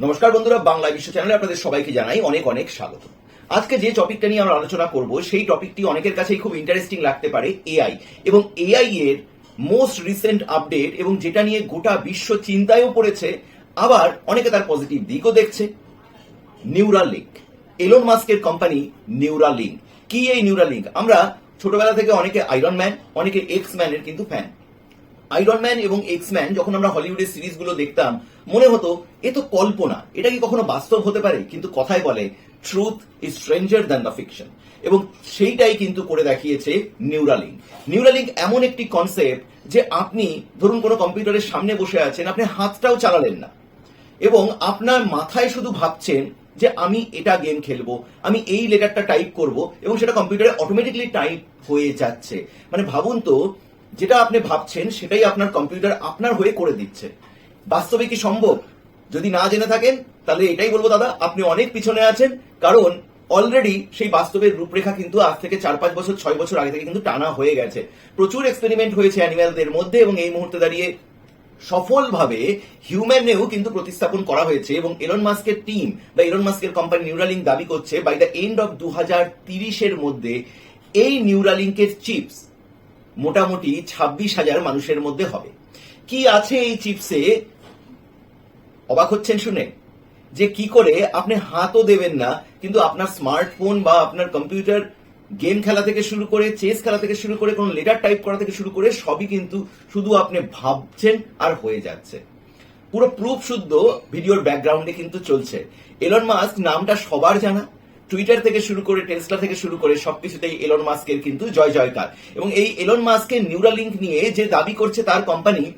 নমস্কার বন্ধুরা বাংলা বিশ্ব চ্যানেলে আপনাদের সবাইকে জানাই অনেক অনেক স্বাগত। আজকে যে টপিকটা নিয়ে আমরা আলোচনা করব, সেই টপিকটি অনেকের কাছেই খুব ইন্টারেস্টিং লাগতে পারে এআই এবং এআই এর মোস্ট রিসেন্ট আপডেট এবং যেটা নিয়ে গোটা বিশ্ব চিন্তায়ও পড়েছে, আবার অনেকে তার পজিটিভ দিকও দেখছে। নিউরাল নিউরালিঙ্ক এলন মাস্কের কোম্পানি নিউরালিঙ্ক কি এই নিউরাল নিউরালিঙ্ক আমরা ছোটবেলা থেকে অনেকে আয়রন ম্যান অনেকে এক্স ম্যানের কিন্তু ফ্যান আয়রন ম্যান এবং এক্স ম্যান যখন আমরা হলিউডের সিরিজগুলো দেখতাম, মনে হতো, এ তো কল্পনা, এটা কি কখনো বাস্তব হতে পারে? কিন্তু কথায় বলে truth is stranger than the fiction এবং সেইটাই কিন্তু করে দেখিয়েছে নিউরালিঙ্ক নিউরালিঙ্ক এমন একটি কনসেপ্ট যে আপনি, ধরুন কোনো কম্পিউটারের সামনে বসে আছেন, আপনি হাতটাও চালালেন না। এবং আপনার মাথায় শুধু ভাবছেন যে, আমি এটা গেম খেলব, আমি এই লেটারটা টাইপ করব, এবং সেটা কম্পিউটারে অটোমেটিকলি টাইপ হয়ে যাচ্ছে। মানে ভাবুন তো যেটা আপনি ভাবছেন, সেটাই আপনার কম্পিউটার আপনার হয়ে করে দিচ্ছে। বাস্তবে কি সম্ভব? যদি না জেনে থাকেন, তাহলে এটাই বলব দাদা, আপনি অনেক পিছনে আছেন, কারণ অলরেডি সেই বাস্তবের রূপরেখা কিন্তু আজ থেকে চার পাঁচ বছর, ছয় বছর আগে থেকে কিন্তু টানা হয়ে গেছে। প্রচুর এক্সপেরিমেন্ট হয়েছে অ্যানিম্যালদের মধ্যে এবং এই মুহূর্তে দাঁড়িয়ে সফলভাবে হিউম্যানেও কিন্তু প্রতিস্থাপন করা হয়েছে এবং এলন মাস্কের টিম বা এলন মাস্কের কোম্পানি নিউরালিং দাবি করছে বাই দ্য এন্ড অফ দু হাজার তিরিশের মধ্যে এই নিউরালিঙ্কের চিপস মোটামুটি ছাব্বিশ হাজার মানুষের মধ্যে হবে। কি আছে এই চিপসে? অবাক হচ্ছেন শুনে। যে কি করে আপনি হাতও দেবেন না, কিন্তু আপনার স্মার্টফোন বা আপনার কম্পিউটার গেম খেলা থেকে শুরু করে, চেস খেলা থেকে শুরু করে, কোনো লেটার টাইপ করা থেকে শুরু করে, সবই কিন্তু শুধু আপনি ভাবছেন আর হয়ে যাচ্ছে। পুরো প্রুফ শুদ্ধ ভিডিওর ব্যাকগ্রাউন্ডে কিন্তু চলছে। এলন মাস্ক নামটা সবার জানা। টুইটার থেকে শুরু করে টেসলা থেকে শুরু করে সবকিছুতেই এলন মাস্কের কিন্তু জয় জয়কার। এবং এই এলন মাস্কের নিউরালিঙ্ক নিয়ে যে দাবি করছে তার কোম্পানি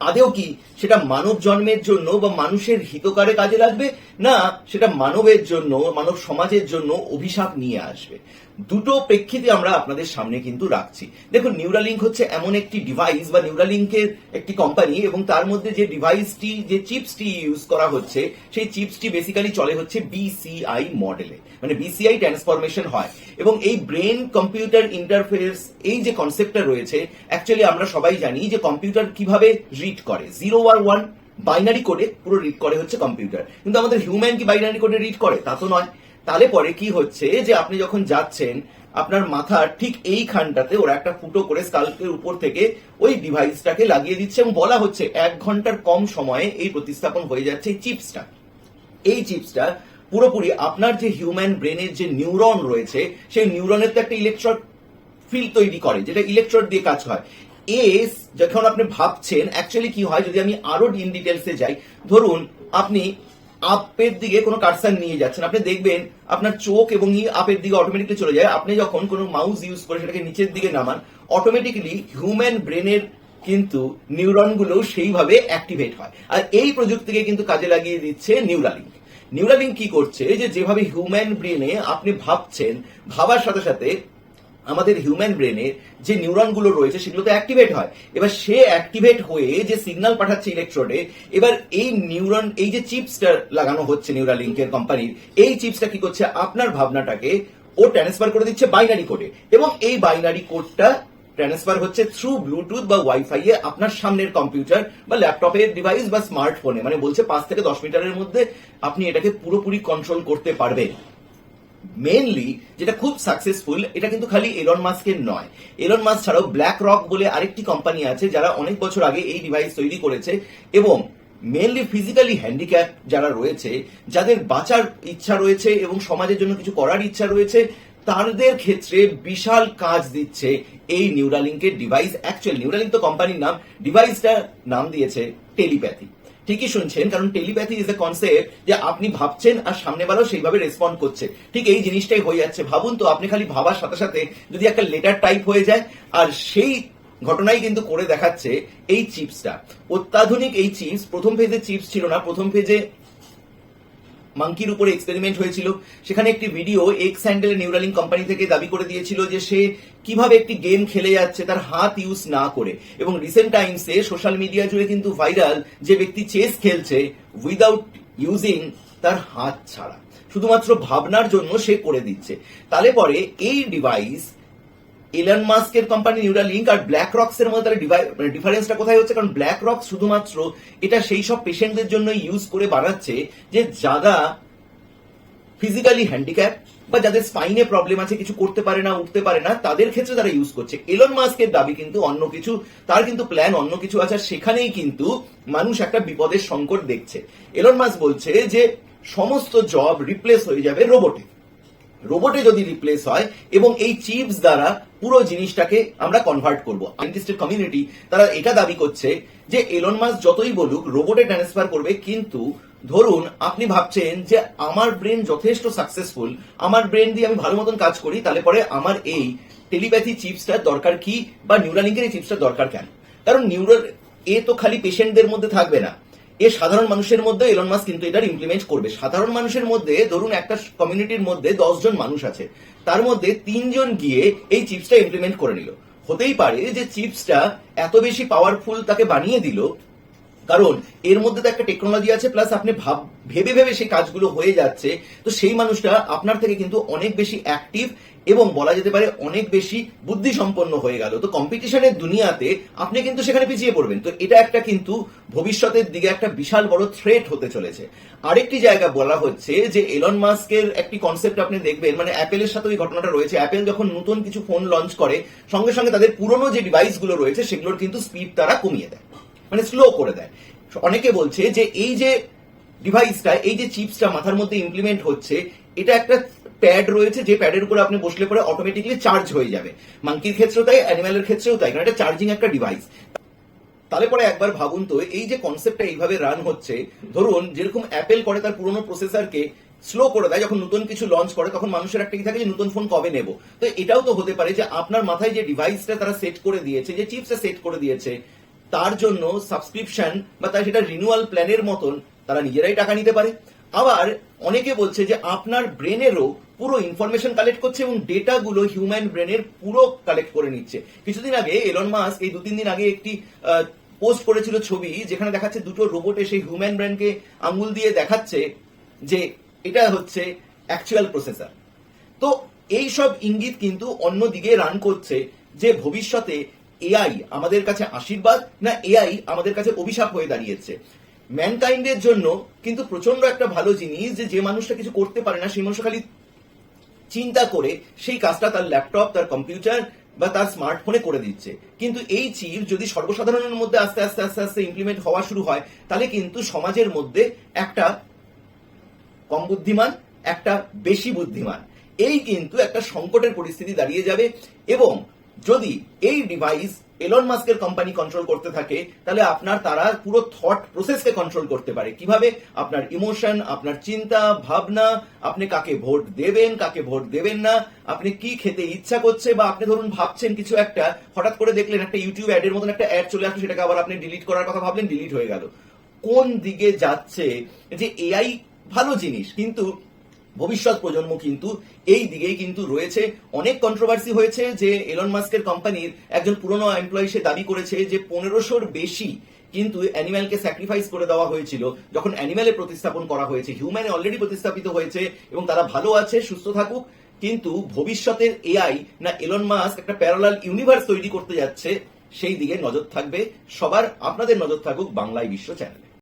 আদেও কি সেটা মানব জন্মের জন্য বা মানুষের হিতকারে কাজে লাগবে? না, সেটা মানবের জন্য, মানব সমাজের জন্য অভিশাপ নিয়ে আসবে। দুটো প্রেক্ষিতে আমরা আপনাদের সামনে কিন্তু রাখছি। দেখুন নিউরালিঙ্ক হচ্ছে এমন একটি ডিভাইস বা নিউরালিঙ্কের একটি কোম্পানি এবং তার মধ্যে যে ডিভাইসটি যে চিপসটি ইউজ করা হচ্ছে, সেই চিপসটি বেসিক্যালি চলে হচ্ছে বিসিআই মডেলে মানে বিসিআই ট্রান্সফরমেশন হয়। এবং এই ব্রেন কম্পিউটার ইন্টারফেস এই যে কনসেপ্টটা রয়েছে অ্যাকচুয়ালি আমরা সবাই জানি যে কম্পিউটার কীভাবে রিড করে। জিরো আর ওয়ান বাইনারি কোডে পুরো রিড করে হচ্ছে কম্পিউটার কিন্তু আমাদের হিউম্যান কি বাইনারি কোডে রিড করে? তা তো নয়। তাহলে পরে কি হচ্ছে যে আপনি যখন যাচ্ছেন, আপনার মাথার ঠিক এইখানটাতে ওরা একটা ফুটো করে স্কাল্পের উপর থেকে ওই ডিভাইসটাকে লাগিয়ে দিচ্ছে এবং বলা হচ্ছে এক ঘণ্টার কম সময়ে এই প্রতিস্থাপন হয়ে যাচ্ছে এই চিপসটা। এই চিপসটা পুরোপুরি আপনার যে হিউম্যান ব্রেনের যে নিউরন রয়েছে, সেই নিউরনের তো একটা ইলেকট্রড ফিল্ড তৈরি করে, যেটা ইলেকট্রড দিয়ে কাজ হয়। এস, যখন আপনি ভাবছেন অ্যাকচুয়ালি কি হয়, যদি আমি আরও ইন ডিটেলসে যাই, ধরুন আপনি আপের দিকে কোনো কারসার নিয়ে যাচ্ছেন। আপনি দেখবেন আপনার চোখ এবং ই আপের দিকে অটোমেটিকলি চলে যায়। আপনি যখন কোনো মাউস ইউজ করে সেটাকে নিচের দিকে নামান অটোমেটিক্যালি হিউম্যান ব্রেনের কিন্তু নিউরনগুলো সেইভাবে অ্যাক্টিভেট হয়। আর এই প্রযুক্তিকে কিন্তু কাজে লাগিয়ে দিচ্ছে নিউরালিঙ্ক নিউরালিঙ্ক কি করছে? যে যেভাবে হিউম্যান ব্রেনে আপনি ভাবছেন, ভাবার সাথে সাথে আমাদের হিউম্যান ব্রেনের যে নিউরনগুলো রয়েছে সেগুলো তো অ্যাক্টিভেট হয়। এবার সে অ্যাক্টিভেট হয়ে যে সিগন্যাল পাঠাচ্ছে ইলেকট্রোডে এবার এই নিউরন এই যে চিপসটা লাগানো হচ্ছে নিউরালিঙ্কের কোম্পানির এই চিপসটা কি করছে? আপনার ভাবনাটাকে ও ট্রান্সফার করে দিচ্ছে বাইনারি কোডে এবং এই বাইনারি কোডটা ট্রান্সফার হচ্ছে থ্রু ব্লুটুথ বা ওয়াইফাই এ আপনার সামনের কম্পিউটার বা ল্যাপটপের ডিভাইস বা স্মার্টফোনে মানে বলছে পাঁচ থেকে দশ মিটারের মধ্যে আপনি এটাকে পুরোপুরি কন্ট্রোল করতে পারবেন। মেনলি যেটা খুব সাকসেসফুল এটা কিন্তু খালি এলন মাস্কের নয়। এলন মাস্ক ছাড়াও ব্ল্যাক রক বলে আরেকটি কোম্পানি আছে যারা অনেক বছর আগে এই ডিভাইস তৈরি করেছে এবং মেনলি ফিজিক্যালি হ্যান্ডিক্যাপ যারা রয়েছে, যাদের বাঁচার ইচ্ছা রয়েছে এবং সমাজের জন্য কিছু করার ইচ্ছা রয়েছে, তাদের ক্ষেত্রে বিশাল কাজ দিচ্ছে এই নিউরালিঙ্কের ডিভাইস অ্যাকচুয়াল নিউরালিঙ্ক তো কোম্পানির নাম ডিভাইসটা নাম দিয়েছে টেলিপ্যাথি ঠিকই শুনছেন, কারণ টেলিপ্যাথি ইজ এ কনসেপ্ট যে আপনি ভাবছেন আর সামনে বেলাও সেইভাবে রেসপন্ড করছে। ঠিক এই জিনিসটাই হয়ে যাচ্ছে। ভাবুন তো, আপনি খালি ভাবার সাথে সাথে যদি একটা লেটার টাইপ হয়ে যায়, আর সেই ঘটনাই কিন্তু করে দেখাচ্ছে এই চিপসটা অত্যাধুনিক এই চিপস প্রথম ফেজে চিপস ছিল না, প্রথম ফেজে মাঙ্কির উপরে এক্সপেরিমেন্ট হয়েছিল। সেখানে একটি ভিডিও এক্স স্যান্ডেল নিউরালিং কোম্পানি থেকে দাবি করে দিয়েছিল যে সে কীভাবে একটি গেম খেলে যাচ্ছে, তার হাত ইউজ না করে। এবং রিসেন্ট টাইমসে সোশ্যাল মিডিয়া জুড়ে কিন্তু ভাইরাল যে ব্যক্তি চেস খেলছে উইদাউট ইউজিং তার হাত ছাড়া। শুধুমাত্র ভাবনার জন্য সে করে দিচ্ছে। তাহলে পরে এই ডিভাইস এলন মাস্কের কোম্পানি নিউরালিঙ্ক আর ব্ল্যাক রক্স এর মধ্যে ডিফারেন্সটা কোথায় হচ্ছে? কারণ ব্ল্যাক রক্স শুধুমাত্র এটা সেই সব পেশেন্টদের জন্য ইউজ করে বানাচ্ছে যে যারা ফিজিক্যালি হ্যান্ডিক্যাপ বা যাদের স্পাইনে প্রবলেম আছে, কিছু করতে পারে না, উঠতে পারে না, তাদের ক্ষেত্রে তারা ইউজ করছে। এলন মাস্কের দাবি কিন্তু অন্য কিছু, তার কিন্তু প্ল্যান অন্য কিছু আছে সেখানেই কিন্তু মানুষ একটা বিপদের সংকট দেখছে। এলন মাস্ক বলছে যে সমস্ত জব রিপ্লেস হয়ে যাবে রোবটে রোবটে যদি রিপ্লেস হয়, এবং এই চিপস দ্বারা পুরো জিনিসটাকে আমরা কনভার্ট করব। সায়েন্টিস্টের কমিউনিটি তারা এটা দাবি করছে যে এলন মাস যতই বলুক রোবটে ট্রান্সফার করবে, কিন্তু ধরুন আপনি ভাবছেন যে আমার ব্রেন যথেষ্ট সাকসেসফুল আমার ব্রেন দিয়ে আমি ভালো মতন কাজ করি, তাহলে পরে আমার এই টেলিপ্যাথি চিপসটার দরকার কি, বা নিউরালিঙ্কের এই চিপসটার দরকার কেন? কারণ নিউরাল এ তো খালি পেশেন্টদের মধ্যে থাকবে না। এ সাধারণ মানুষের মধ্যে এলন মাস কিন্তু এটার ইমপ্লিমেন্ট করবে। সাধারণ মানুষের মধ্যে, ধরুন একটা কমিউনিটির মধ্যে দশজন মানুষ আছে, তার মধ্যে তিনজন গিয়ে এই চিপসটা ইমপ্লিমেন্ট করে নিল। হতেই পারে যে চিপসটা এত বেশি পাওয়ারফুল তাকে বানিয়ে দিল কারণ এর মধ্যে তো একটা টেকনোলজি আছে প্লাস আপনি ভাব, ভেবে ভেবে সেই কাজগুলো হয়ে যাচ্ছে। তো সেই মানুষটা আপনার থেকে কিন্তু অনেক বেশি অ্যাক্টিভ এবং বলা যেতে পারে অনেক বেশি বুদ্ধি সম্পন্ন হয়ে গেল। তো কম্পিটিশনের দুনিয়াতে আপনি কিন্তু সেখানে পিছিয়ে পড়বেন। তো এটা একটা কিন্তু ভবিষ্যতের দিকে একটা বিশাল বড় থ্রেট হতে চলেছে। আরেকটি জায়গা বলা হচ্ছে যে এলন মাস্কের একটি কনসেপ্ট আপনি দেখবেন মানে অ্যাপেলের সাথে ওই ঘটনাটা রয়েছে। অ্যাপেল যখন নতুন কিছু ফোন লঞ্চ করে, সঙ্গে সঙ্গে তাদের পুরনো যে ডিভাইসগুলো রয়েছে, সেগুলোর কিন্তু স্পিড তারা কমিয়ে দেয়। মানে স্লো করে দেয়। অনেকে বলছে যে এই যে ডিভাইসটা এই যে চিপসটা মাথার মধ্যে ইমপ্লিমেন্ট হচ্ছে, এটা একটা প্যাড রয়েছে যে প্যাডের উপরে আপনি বসলে পরে অটোমেটিকলি চার্জ হয়ে যাবে। মাঙ্কির ক্ষেত্রেও তাই অ্যানিম্যালের ক্ষেত্রেও তাই, কারণ এটা চার্জিং একটা ডিভাইস তাহলে পরে একবার ভাবুন তো, এই যে কনসেপ্টটা এইভাবে রান হচ্ছে, ধরুন যেরকম অ্যাপেল করে তার পুরোনো প্রসেসরকে স্লো করে দেয়, যখন নতুন কিছু লঞ্চ করে, তখন মানুষের একটা কি থাকে যে নতুন ফোন কবে নেব? তো এটাও তো হতে পারে যে আপনার মাথায় যে ডিভাইসটা তারা সেট করে দিয়েছে, যে চিপসটা সেট করে দিয়েছে তার জন্য সাবস্ক্রিপশন বা তার সেটা রিনুয়াল প্ল্যানের মতন তারা নিজেরাই টাকা নিতে পারে। আবার অনেকে বলছে যে আপনার ব্রেনেরও পুরো ইনফরমেশন কালেক্ট করছে এবং ডেটা গুলো হিউম্যান ব্রেনের পুরো কালেক্ট করে নিচ্ছে। কিছুদিন আগে এলন মাস্ক এই দু তিন দিন আগে একটি পোস্ট করেছিল ছবি যেখানে দেখাচ্ছে দুটো রোবট এসে হিউম্যান ব্রেনকে আঙ্গুল দিয়ে দেখাচ্ছে যে এটা হচ্ছে অ্যাকচুয়াল প্রসেসর তো এই সব ইঙ্গিত কিন্তু অন্য দিকে রান করছে যে ভবিষ্যতে এআই আমাদের কাছে আশীর্বাদ না এআই আমাদের কাছে অভিশাপ হয়ে দাঁড়িয়েছে? ম্যানকাইন্ডের জন্য কিন্তু প্রচণ্ড একটা ভালো জিনিস যে যে মানুষটা কিছু করতে পারে না সেই মানুষ খালি চিন্তা করে সেই কাজটা তার ল্যাপটপ, তার কম্পিউটার বা তার স্মার্টফোনে করে দিচ্ছে। কিন্তু এই চিপ যদি সর্বসাধারণের মধ্যে আস্তে আস্তে আস্তে আস্তে ইমপ্লিমেন্ট হওয়া শুরু হয়, তাহলে কিন্তু সমাজের মধ্যে একটা কম বুদ্ধিমান, একটা বেশি বুদ্ধিমান। এই কিন্তু একটা সংকটের পরিস্থিতি দাঁড়িয়ে যাবে এবং যদি এই ডিভাইস এলন মাস্কের কোম্পানি কন্ট্রোল করতে থাকে, তাহলে আপনার তারা পুরো থট প্রসেসকে কন্ট্রোল করতে পারে। কীভাবে? আপনার ইমোশন আপনার চিন্তা, ভাবনা, আপনি কাকে ভোট দেবেন, কাকে ভোট দেবেন না, আপনি কি খেতে ইচ্ছা করছে বা আপনি ধরুন ভাবছেন কিছু একটা, হঠাৎ করে দেখলেন একটা ইউটিউব অ্যাডের মতন একটা অ্যাড চলে আসলো, সেটাকে আবার আপনি ডিলিট করার কথা ভাবলেন ডিলিট হয়ে গেল। কোন দিকে যাচ্ছে? যে এআই ভালো জিনিস, কিন্তু ভবিষ্যৎ প্রজন্ম কিন্তু এই দিকেই কিন্তু রয়েছে। অনেক কন্ট্রোভার্সি হয়েছে যে এলন মাস্কের কোম্পানির একজন পুরনো এমপ্লয়ি সে দাবি করেছে যে পনেরোশোর বেশি কিন্তু অ্যানিম্যালকে স্যাক্রিফাইস করে দেওয়া হয়েছিল। যখন অ্যানিম্যালে প্রতিস্থাপন করা হয়েছে হিউম্যানে অলরেডি প্রতিস্থাপিত হয়েছে এবং তারা ভালো আছে, সুস্থ থাকুক, কিন্তু ভবিষ্যতের এআই না এলন মাস্ক একটা প্যারালাল ইউনিভার্স তৈরি করতে যাচ্ছে, সেই দিকে নজর থাকবে। সবার আপনাদের নজর থাকুক বাংলায় বিশ্ব চ্যানেলে